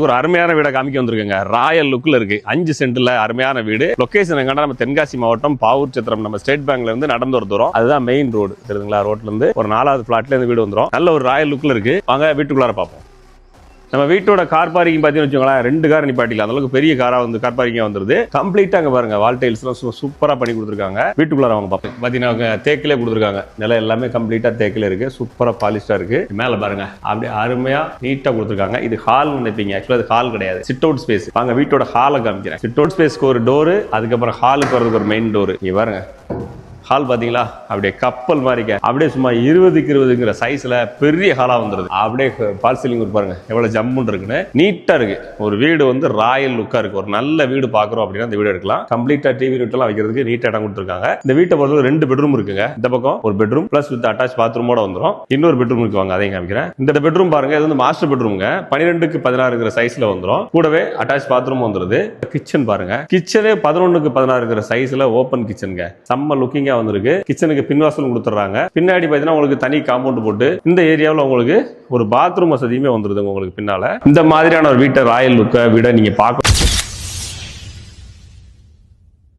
ஒரு அருமையான வீடை காமிக்க வந்திருக்குங்க. ராயல் லுக்கில் இருக்கு. அஞ்சு சென்ட்ல அருமையான வீடு. லொக்கேஷன் எங்கன்னா நம்ம தென்காசி மாவட்டம் பாவூர் சத்திரம். நம்ம ஸ்டேட் பேங்க்ல இருந்து நடந்து ஒரு தூரம். அதுதான் மெயின் ரோடு தெரியுதுங்களா? ரோட்ல இருந்து ஒரு நாலாவது பிளாட்ல இருந்து வீடு வந்துரும். நல்ல ஒரு ராயல் லுக்கில் இருக்கு. வாங்க வீட்டுக்குள்ளார பார்ப்போம். நம்ம வீட்டோட கார் பார்க்கிங் பார்த்தீங்கன்னு வச்சுக்கோங்களேன் ரெண்டு கார் நிப்பாட்டிக்கலாம். அந்த அளவுக்கு பெரிய காராக வந்து கார் பார்க்கிங்காக வந்துருது. கம்ப்ளீட்டாக அங்கே பாருங்க வால் டைல்ஸ்லாம் சூப்பராக பண்ணி கொடுத்துருக்காங்க. வீட்டுக்குள்ளார அவங்க பார்ப்பேன் பார்த்தீங்கன்னா அவங்க தேக்கிலே கொடுத்துருக்காங்க. நிலம் எல்லாமே கம்ப்ளீட்டாக தேக்கில் இருக்கு. சூப்பராக பாலிஷ்டா இருக்கு. மேலே பாருங்க அப்படியே அருமையா நீட்டாக கொடுத்துருக்காங்க. இது ஹால் நினைப்பீங்க. ஆக்சுவலாக அது ஹால் கிடையாது. சிட் அவுட் ஸ்பேஸ் வாங்க வீட்டோட ஹாலை காமிக்கிறேன். சிட் அவுட் ஸ்பேஸ்க்கு ஒரு டோரு அதுக்கப்புறம் ஹாலுக்கு வரதுக்கு ஒரு மெயின் டோரு இங்கே பாருங்க. ஹால் பார்த்தீங்களா? அப்படியே கப்பல் மாதிரிக்க அப்படியே சும்மா இருபதுக்கு இருபதுங்கிற சைஸில் பெரிய ஹாலாக வந்துடுது அப்படியே பால் சீலிங் பாருங்க. எவ்வளோ ஜம்முன்னு இருக்குன்னு. நீட்டாக இருக்கு. ஒரு வீடு வந்து ராயல் லுக்காக இருக்குது ஒரு நல்ல வீடு பார்க்குறோம் அப்படின்னா இந்த வீடு எடுக்கலாம். கம்ப்ளீட்டாக டிவி வீட்டெல்லாம் வைக்கிறதுக்கு நீட்டாக இடம் கொடுத்துருக்காங்க. இந்த வீட்டை பொறுத்தவரை ரெண்டு பெட்ரூம் இருக்குங்க. இந்த பக்கம் ஒரு பெட்ரூம் பிளஸ் வித் அட்டாச் பாத்ரூமோட வந்துரும். இன்னொரு பெட்ரூம் இருக்கு வாங்க அதையும் காமிக்கிறேன். இந்த பெட்ரூம் பாருங்க இது வந்து மாஸ்டர் பெட்ரூம்ங்க பன்னிரெண்டுக்கு பதினாறுங்கிற சைஸில் வந்துடும் கூடவே அட்டாச் பாத்ரூம் வந்துடுது கிச்சன் பாருங்க. கிச்சனே பதினொன்னுக்கு பதினாறுங்கிற சைஸில் ஓப்பன் கிச்சனுங்க செம்ம லுக்கிங்காக லுக்கிங்கா வந்திருக்கு கிச்சனுக்கு பின்வாசல் கொடுத்துட்றாங்க. பின்னாடி பார்த்தீங்கன்னா உங்களுக்கு தனி காம்பவுண்ட் போட்டு இந்த ஏரியாவில் உங்களுக்கு ஒரு பாத்ரூம் வசதியுமே வந்துருது உங்களுக்கு பின்னால. இந்த மாதிரியான ஒரு வீட்டை ராயல் லுக்கை வீடை நீங்க பார்க்க